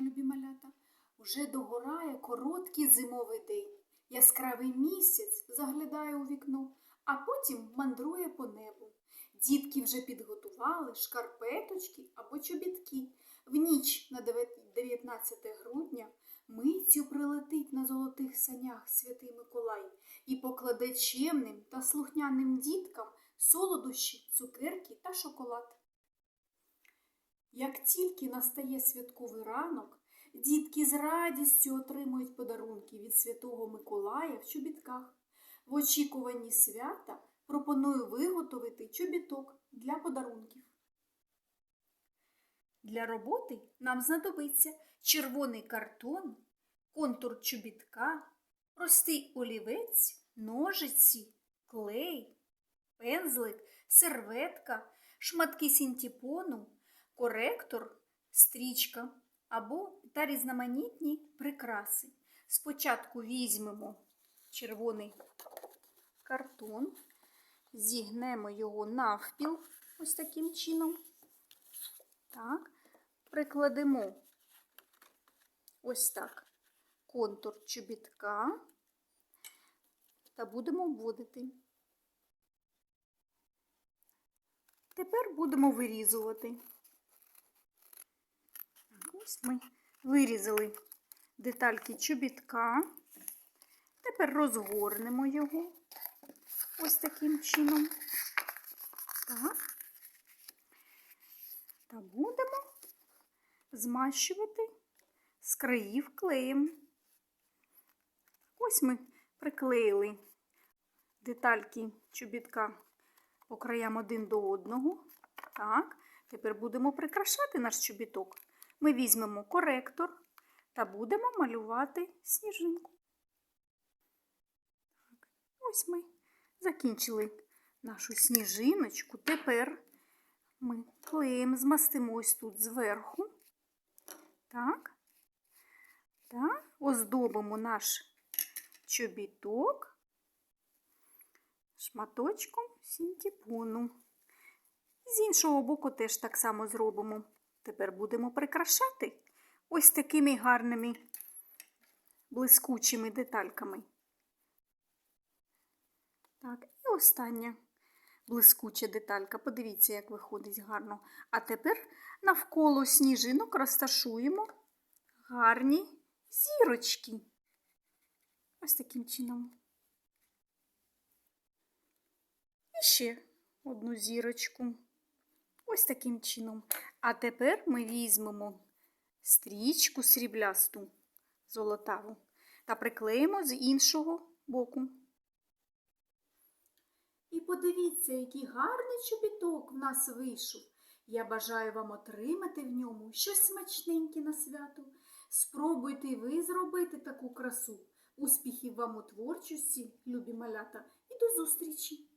любі малята, уже догорає короткий зимовий день. Яскравий місяць заглядає у вікно, а потім мандрує по небу. Дітки вже підготували шкарпеточки або чобітки. В ніч на 19 грудня миттю прилетить на золотих санях святий Миколай і покладе чемним та слухняним діткам солодощі, цукерки та шоколад. Як тільки настає святковий ранок, дітки з радістю отримують подарунки від святого Миколая в чобітках. В очікуванні свята пропоную виготовити чобіток для подарунків. Для роботи нам знадобиться червоний картон, контур чобітка, простий олівець, ножиці, клей, пензлик, серветка, шматки синтепону, коректор, стрічка або та різноманітні прикраси. Спочатку візьмемо червоний картон, зігнемо його навпіл ось таким чином. Так, прикладемо ось так контур чобітка та будемо обводити. Тепер будемо вирізувати. Ось ми вирізали детальки чобітка. Тепер розгорнемо його ось таким чином. Так. Та будемо змащувати з країв клеєм. Ось ми приклеїли детальки чобітка по краям один до одного. Так, тепер будемо прикрашати наш чобіток. Ми візьмемо коректор та будемо малювати сніжинку. Ось ми закінчили нашу сніжиночку. Тепер ми клеєм змастимо ось тут зверху. Так. Та оздобимо наш чобіток шматочком синтепону. З іншого боку теж так само зробимо. Тепер будемо прикрашати ось такими гарними блискучими детальками. Так, і остання блискуча деталька. Подивіться, як виходить гарно. А тепер навколо сніжинок розташуємо гарні зірочки. Ось таким чином. І ще одну зірочку. Ось таким чином. А тепер ми візьмемо стрічку сріблясту золотаву та приклеїмо з іншого боку. І подивіться, який гарний чобіток в нас вийшов. Я бажаю вам отримати в ньому щось смачненьке на свято. Спробуйте і ви зробити таку красу. Успіхів вам у творчості, любі малята, і до зустрічі!